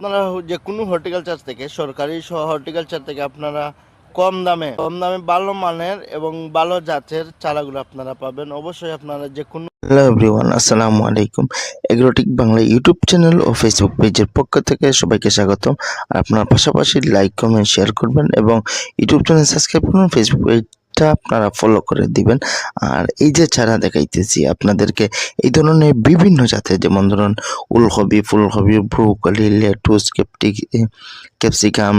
আপনারা যে কোনো হর্টিকালচার থেকে, সরকারি হর্টিকালচার থেকে আপনারা কম দামে কম দামে ভালো মানের এবং ভালো জাতের চারাগুলো আপনারা পাবেন। অবশ্যই আপনারা যে কোনো হ্যালো এভরিওয়ান, আসসালামু আলাইকুম। এগ্রোটিক বাংলা ইউটিউব চ্যানেল ও ফেসবুক পেজের পক্ষ থেকে সবাইকে স্বাগতম। আর আপনার পাশাপাশি লাইক, কমেন্ট, শেয়ার করবেন এবং ইউটিউব চ্যানেল সাবস্ক্রাইব করুন, ফেসবুক পেজটা আপনারা ফলো করে দিবেন। আর এই যে চারা দেখাইতেছি আপনাদেরকে, এই ধরনের বিভিন্ন জাতের, যেমন ধরুন উলকপি ফুলকপি ব্রোকলি, লেটুস ক্যাপটিক ক্যাপসিকাম,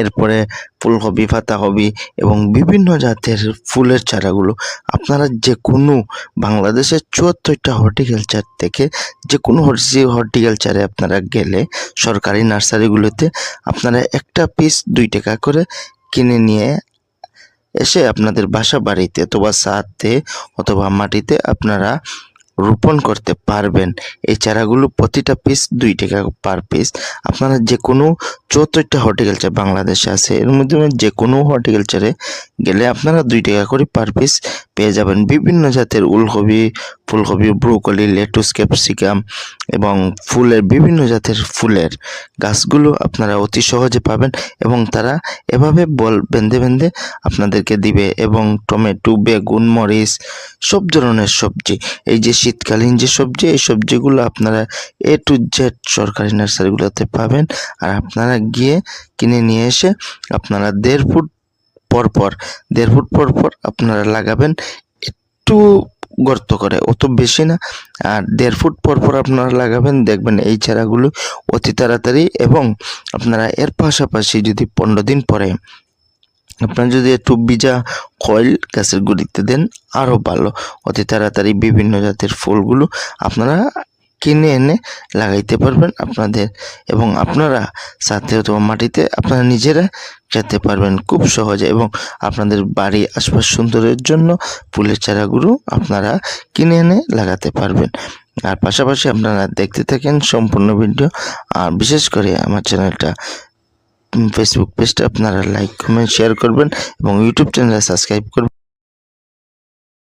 এরপরে ফুলকপি পাতাকপি এবং বিভিন্ন জাতের ফুলের চারাগুলো আপনারা যে কোনো বাংলাদেশের চুয়াত্তরটা হর্টিকালচার থেকে যে কোনো হর্টিকালচারে আপনারা গেলে সরকারি নার্সারিগুলোতে আপনারা একটা পিস দুই টাকা করে কিনে নিয়ে এসে আপনাদের বাসা বাড়িতে অথবা ছাদে অথবা মাটিতে আপনারা রোপণ করতে পারবেন। এই চারাগুলো প্রতিটা পিস দুই টাকা পার পিস আপনারা যে কোনো চুয়াত্তরটা হর্টিকালচার বাংলাদেশে আছে, এর মধ্যে যে কোনো হর্টিকালচারে গেলে আপনারা দুই টাকা করে পার পিস পেয়ে যাবেন। বিভিন্ন জাতের উলকপি, ফুলকপি, ব্রোকলি, লেটুস, ক্যাপসিকাম এবং ফুলের বিভিন্ন জাতের ফুলের গাছগুলো আপনারা অতি সহজে পাবেন এবং তারা এভাবে বল বেঁধে বেঁধে আপনাদেরকে দিবে এবং টমেটো, বেগুন, মরিচ, সব ধরনের সবজি। এই যে শীতকালীন যে সবজি, এই সবজিগুলো আপনারা এ টু জেড সরকারি নার্সারিগুলোতে পাবেন। আর আপনারা গিয়ে কিনে নিয়ে এসে আপনারা দেড় ফুট পর পর, দেড় ফুট পর পর আপনারা লাগাবেন। একটু গর্ত করে, অত বেশি না। আর দেড় ফুট পর পর আপনারা লাগাবেন, দেখবেন এই চারাগুলো অতি তাড়াতাড়ি এবং আপনারা এর পাশাপাশি যদি পনেরো দিন পরে আপনারা যদি একটু ভিজা কয়েল গাছের গুঁড়িতে দেন আরও ভালো। অতি তাড়াতাড়ি বিভিন্ন জাতের ফুলগুলো আপনারা কিনে এনে লাগাইতে পারবেন আপনাদের এবং আপনারা সাথে অথবা মাটিতে আপনারা নিজেরা যেতে পারবেন খুব সহজে এবং আপনাদের বাড়ি আশপাশ সুন্দরের জন্য ফুলের চারাগুলো আপনারা কিনে এনে লাগাতে পারবেন। আর পাশাপাশি আপনারা দেখতে থাকেন সম্পূর্ণ ভিডিও, আর বিশেষ করে আমার চ্যানেলটা ফেসবুক পেজটা আপনারা লাইক কমেন্ট শেয়ার করবেন এবং ইউটিউব চ্যানেলে সাবস্ক্রাইব করবেন।